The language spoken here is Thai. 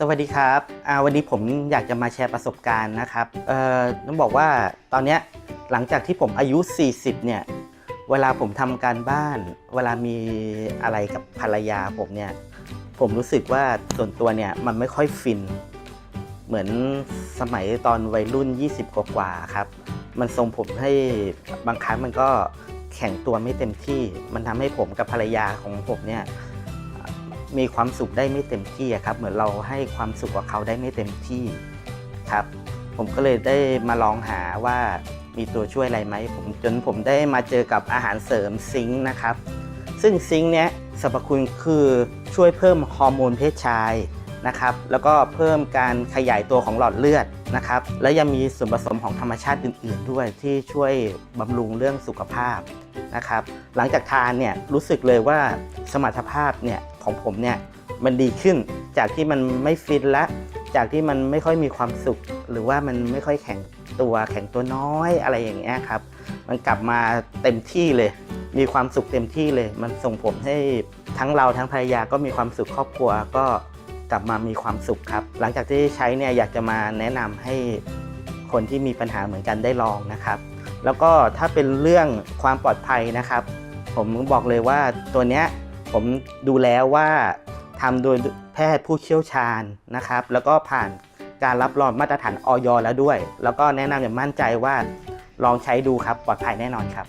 สวัสดีครับวันนี้ผมอยากจะมาแชร์ประสบการณ์นะครับต้องบอกว่าตอนนี้หลังจากที่ผมอายุ 40 เนี่ย เวลาผมทำการบ้าน เวลามีอะไรกับภรรยาผมเนี่ย ผมรู้สึกว่าส่วนตัวเนี่ยมันไม่ค่อยฟิน เหมือนสมัยตอนวัยรุ่น 20 กว่าๆครับ มันส่งผมให้บางครั้งมันก็แข็งตัวไม่เต็มที่ มันทำให้ผมกับภรรยาของผมเนี่ย มีความสุขได้ไม่เต็มที่ครับ เหมือนเราให้ความสุขกับเขาได้ไม่เต็มที่ครับ ผมก็เลยได้มาลองหาว่ามีตัวช่วยอะไรไหมผมจนผมได้มาเจอกับอาหารเสริมซิงค์นะครับ ซึ่งซิงค์เนี้ยสรรพคุณคือช่วยเพิ่มฮอร์โมนเพศชายนะครับ แล้วก็เพิ่มการขยายตัวของหลอดเลือดนะครับ และยังมีส่วนผสมของธรรมชาติอื่น ๆ ด้วยที่ช่วยบำรุงเรื่องสุขภาพนะครับ หลังจากทานเนี่ยรู้สึกเลยว่าสมรรถภาพเนี่ยของผมเนี่ยมันดีขึ้นจากที่มันไม่ฟินละจากที่มันไม่ค่อยมีความสุข หรือว่ามันไม่ค่อยแข็งตัวแข็งตัวน้อยอะไรอย่างเงี้ยครับ มันกลับมาเต็มที่เลย มีความสุขเต็มที่เลย มันส่งผมให้ทั้งเราทั้งภรรยาก็มีความสุขครอบครัวก็กลับมามีความสุขครับ หลังจากที่ใช้เนี่ยอยากจะมาแนะนำให้คนที่มีปัญหาเหมือนกันได้ลองนะครับ แล้วก็ถ้าเป็นเรื่องความปลอดภัยนะครับ ผมบอกเลยว่าตัวเนี้ย ผมดูแล้วว่าทำโดยแพทย์ผู้เชี่ยวชาญนะครับ แล้วก็ผ่านการรับรองมาตรฐานออยแล้วด้วย แล้วก็แนะนำอย่างมั่นใจว่าลองใช้ดูครับปลอดภัยแน่นอนครับ